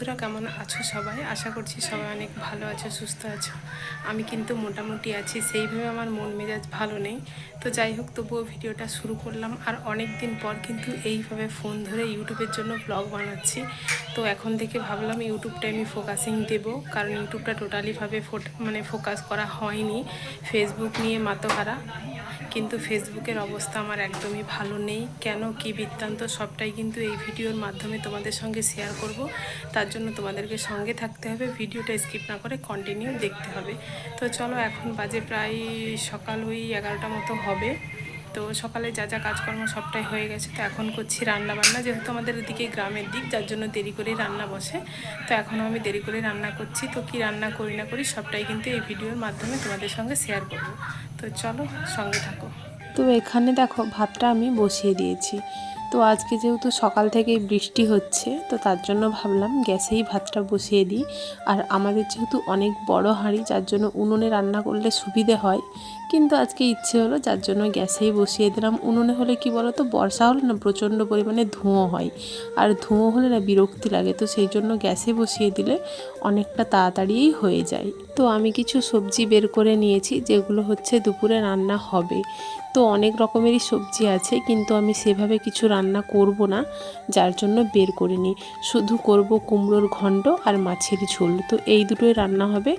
বন্ধুরা কেমন আছো সবাই? আশা করছি সবাই অনেক ভালো আছো, সুস্থ আছো। আমি কিন্তু মোটামুটি আছি, সেইভাবে আমার মন মেজাজ ভালো নেই। তো যাই হোক, তবুও ভিডিওটা শুরু করলাম। আর অনেক দিন পর কিন্তু এইভাবে ফোন ধরে ইউটিউবের জন্য ব্লগ বানাচ্ছি। তো এখন থেকে ভাবলাম ইউটিউবটা আমি ফোকাসিং দেব। কারণ ইউটিউবটা টোটালিভাবে মানে ফোকাস করা হয়নি। ফেসবুক নিয়ে মাতোহারা। কিন্তু ফেসবুকের অবস্থা আমার একদমই ভালো নেই। কেন, কি বৃত্তান্ত, সবটাই কিন্তু এই ভিডিওর মাধ্যমে তোমাদের সঙ্গে শেয়ার করব। তার জন্য তোমাদেরকে সঙ্গে থাকতে হবে। ভিডিওটা স্কিপ না করে কন্টিনিউ দেখতে হবে। তো চলো, এখন বাজে প্রায় সকাল ওই এগারোটা মতো হবে। তো সকালে যা যা কাজকর্ম সবটাই হয়ে গেছে। তো এখন করছি রান্না বান্না যেহেতু আমাদের এদিকে গ্রামের দিক, যার জন্য দেরি করেই রান্না বসে। তো এখনও আমি দেরি করে রান্না করছি। তো কি রান্না করি না করি সবটাই কিন্তু এই ভিডিওর মাধ্যমে তোমাদের সঙ্গে শেয়ার করব। তো চলো সঙ্গে থাকো। তো এখানে দেখো, ভাতটা আমি বসিয়ে দিয়েছি। তো আজকে যেহেতু সকাল থেকেই বৃষ্টি হচ্ছে, তো তার জন্য ভাবলাম গ্যাসেই ভাতটা বসিয়ে দিই। আর আমাদের যেহেতু অনেক বড় হাঁড়ি, যার জন্য উনুনে রান্না করলে সুবিধে হয়, কিন্তু আজকে ইচ্ছে হলো যার জন্য গ্যাসেই বসিয়ে দিলাম। উনুনে হলে কি বলো তো বর্ষা হলে না প্রচণ্ড পরিমাণে ধুঁয়ো হয়, আর ধুঁয়ো হলে না বিরক্তি লাগে, তো সেই জন্য গ্যাসে বসিয়ে দিলে অনেকটা তাড়াতাড়িই হয়ে যায়। তো আমি কিছু সবজি বের করে নিয়েছি, যেগুলো হচ্ছে দুপুরে রান্না হবে। তো অনেক রকমেরই সবজি আছে, কিন্তু আমি সেভাবে কিছু রান্না করব না, যার জন্য বের করে নিই শুধু করব কুমড়োর ঘণ্ট আর মাছের ঝোল। তো এই দুটোই রান্না হবে,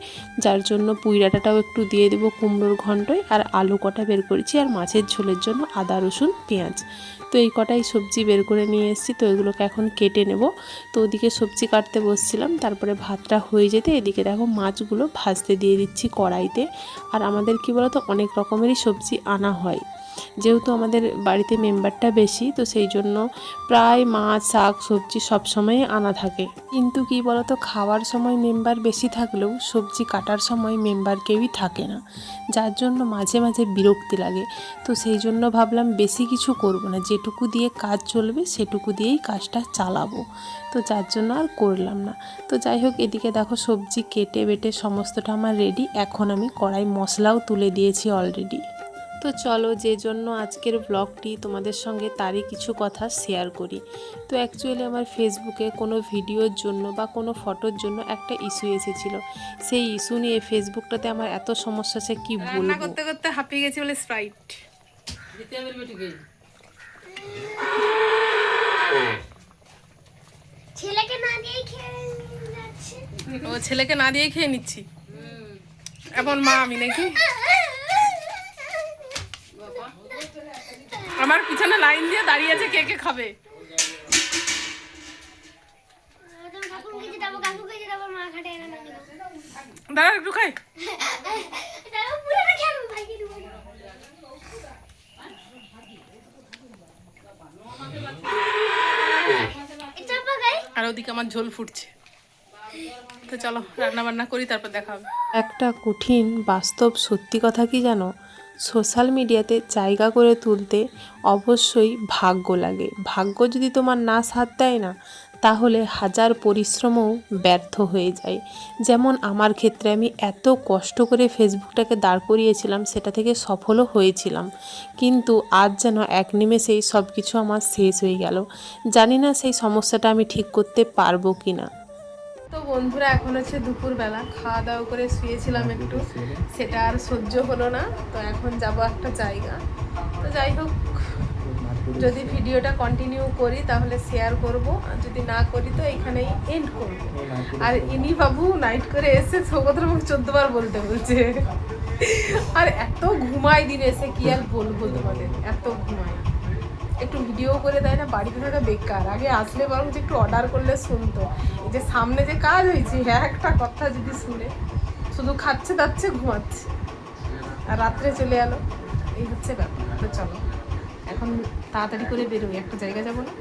যার জন্য পুইরাটাটাও একটু দিয়ে দেবো কুমড়োর ঘণ্টয় আর আলু কটা বের করেছি আর মাছের ঝোলের জন্য আদা, রসুন, পেঁয়াজ। তো এই কটাই সবজি বের করে নিয়ে এসেছি, তো এগুলোকে এখন কেটে নেব। তো ওদিকে সবজি কাটতে বসছিলাম, তারপরে ভাতটা হয়ে যেতে এদিকে দেখো মাছগুলো ভাজতে দিয়ে দিচ্ছি কড়াইতে। আর আমাদের কি বলতো, অনেক রকমেরই সবজি আনা হয়। যেহেতু আমাদের বাড়িতে মেম্বারটা বেশি, তো সেই জন্য প্রায় মাছ, শাক, সবজি সব সময় আনা থাকে। কিন্তু কি বলতো, খাওয়ার সময় মেম্বার বেশি থাকলেও সবজি কাটার সময় মেম্বার কেউই থাকে না। যার জন্য মাঝে মাঝে বিরক্তি লাগে। তো সেই জন্য ভাবলাম বেশি কিছু করব না। যেটুকু দিয়ে কাজ চলবে, সেটুকু দিয়েই কাজটা চালাবো। তো যার জন্য আর করলাম না। তো যাই হোক, এদিকে দেখো সবজি কেটে বেটে সমস্তটা আমার রেডি এখন আমি কড়াই মশলাও তুলে দিয়েছি অলরেডি তো চলো যে জন্য আজকের ব্লগটি তোমাদের সঙ্গে তারই কিছু কথা শেয়ার করি। তো অ্যাকচুয়ালি আমার ফেসবুকে কোনো ভিডিওর জন্য বা কোনো ফটোর জন্য একটা ইস্যু এসেছিল। সেই ইস্যু নিয়ে ফেসবুকটাতে আমার এত সমস্যা সে কি বলব? করতে করতে হাঁপিয়ে গেছি বলে স্প্রাইট ছেলেকে না দিয়ে খেয়ে ও ছেলেকে না দিয়ে খেয়ে নিচ্ছি। এমন মা আমি নাকি? আমার পিছনে লাইন দিয়ে দাঁড়িয়ে আছে, কে কে খাবে? দাঁড়া, একটু খাই। আর ওদিকে আমার ঝোল ফুটছে। তো চলো রান্না বান্না করি, তারপর দেখা হবে। একটা কঠিন বাস্তব সত্যি কথা কি জানো? সোশ্যাল মিডিয়াতে জায়গা করে তুলতে অবশ্যই ভাগ্য লাগে। ভাগ্য যদি তোমার না সাথ দেয় না, তাহলে হাজার পরিশ্রমও ব্যর্থ হয়ে যায়। যেমন আমার ক্ষেত্রে আমি এত কষ্ট করে ফেসবুকটাকে দাঁড় করিয়েছিলাম, সেটা থেকে সফলও হয়েছিলাম। কিন্তু আজ যেন এক নিমেষেই সব কিছু আমার শেষ হয়ে গেল। জানি না সেই সমস্যাটা আমি ঠিক করতে পারব কি না তো বন্ধুরা এখন হচ্ছে দুপুরবেলা। খাওয়া দাওয়া করে শুয়েছিলাম একটু। সেটা আর সহ্য হলো না। তো এখন যাব একটা জায়গা। তো যাই হোক যদি ভিডিওটা কন্টিনিউ করি তাহলে শেয়ার করব। আর যদি না করি তো এখানেই এন্ড করব। আর ইনি বাবু নাইট করে এসে সৌগতর মুখ চোদ্দবার বলতে বলছে। আর এত ঘুমাই দিন এসে কি আর বলব তোমাদের? এত ঘুমাই একটু ভিডিও করে দেয় না, বাড়িতে থাকা বেকার। আগে আসলে বরং যে একটু অর্ডার করলে শুনতো। যে সামনে যে কাজ হয়েছে হ্যাঁ একটা কথা যদি শুনে, শুধু খাচ্ছে দাচ্ছে ঘুমাচ্ছে। আর রাত্রে চলে এলো। এই হচ্ছে ব্যাপার। তো চলো, এখন তাড়াতাড়ি করে বেরোই, একটা জায়গা যাব না?